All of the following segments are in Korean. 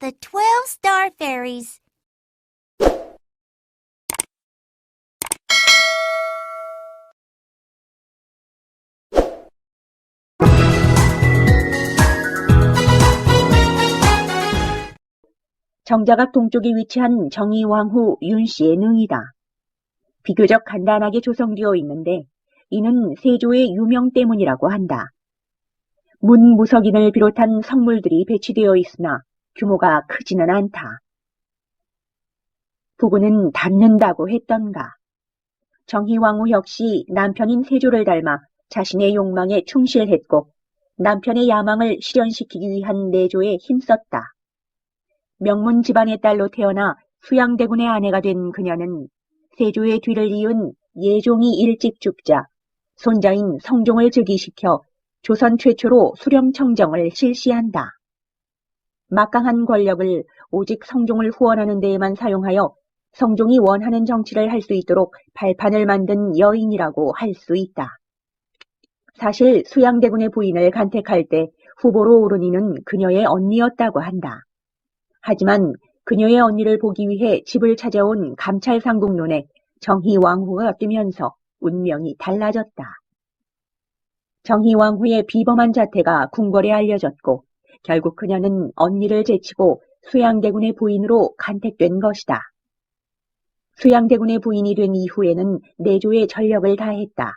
The Twelve Star Fairies. 정자각 동쪽에 위치한 정의왕후 윤씨의 능이다. 비교적 간단하게 조성되어 있는데 이는 세조의 유명 때문이라고 한다. 문 무석인을 비롯한 성물들이 배치되어 있으나 규모가 크지는 않다. 부부는 닮는다고 했던가. 정희왕후 역시 남편인 세조를 닮아 자신의 욕망에 충실했고 남편의 야망을 실현시키기 위한 내조에 힘썼다. 명문 집안의 딸로 태어나 수양대군의 아내가 된 그녀는 세조의 뒤를 이은 예종이 일찍 죽자 손자인 성종을 즉위시켜 조선 최초로 수령청정을 실시한다. 막강한 권력을 오직 성종을 후원하는 데에만 사용하여 성종이 원하는 정치를 할 수 있도록 발판을 만든 여인이라고 할 수 있다. 사실 수양대군의 부인을 간택할 때 후보로 오른 이는 그녀의 언니였다고 한다. 하지만 그녀의 언니를 보기 위해 집을 찾아온 감찰상국 눈에 정희왕후가 뜨면서 운명이 달라졌다. 정희왕후의 비범한 자태가 궁궐에 알려졌고 결국 그녀는 언니를 제치고 수양대군의 부인으로 간택된 것이다. 수양대군의 부인이 된 이후에는 내조의 전력을 다했다.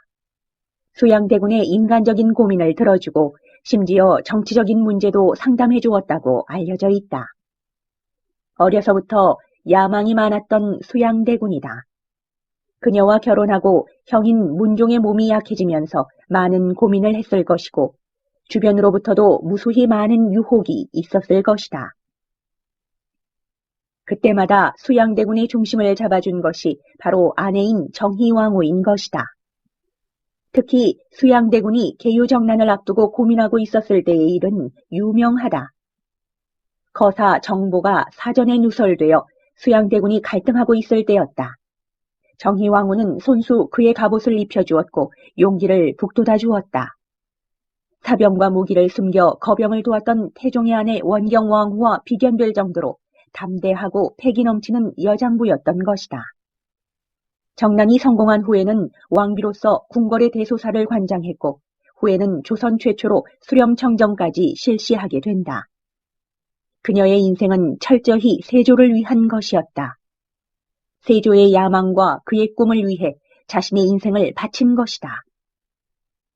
수양대군의 인간적인 고민을 들어주고 심지어 정치적인 문제도 상담해 주었다고 알려져 있다. 어려서부터 야망이 많았던 수양대군이다. 그녀와 결혼하고 형인 문종의 몸이 약해지면서 많은 고민을 했을 것이고 주변으로부터도 무수히 많은 유혹이 있었을 것이다. 그때마다 수양대군의 중심을 잡아준 것이 바로 아내인 정희왕후인 것이다. 특히 수양대군이 개유정난을 앞두고 고민하고 있었을 때의 일은 유명하다. 거사 정보가 사전에 누설되어 수양대군이 갈등하고 있을 때였다. 정희왕후는 손수 그의 갑옷을 입혀주었고 용기를 북돋아 주었다. 사병과 무기를 숨겨 거병을 도왔던 태종의 아내 원경왕후와 비견될 정도로 담대하고 패기 넘치는 여장부였던 것이다. 정난이 성공한 후에는 왕비로서 궁궐의 대소사를 관장했고 후에는 조선 최초로 수렴청정까지 실시하게 된다. 그녀의 인생은 철저히 세조를 위한 것이었다. 세조의 야망과 그의 꿈을 위해 자신의 인생을 바친 것이다.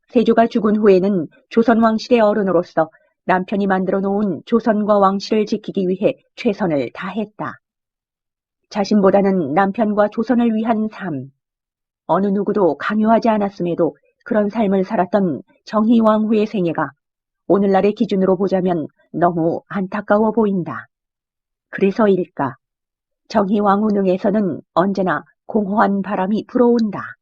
세조가 죽은 후에는 조선 왕실의 어른으로서 남편이 만들어 놓은 조선과 왕실을 지키기 위해 최선을 다했다. 자신보다는 남편과 조선을 위한 삶. 어느 누구도 강요하지 않았음에도 그런 삶을 살았던 정희왕후의 생애가 오늘날의 기준으로 보자면 너무 안타까워 보인다. 그래서일까? 정희왕후 능에서는 언제나 공허한 바람이 불어온다.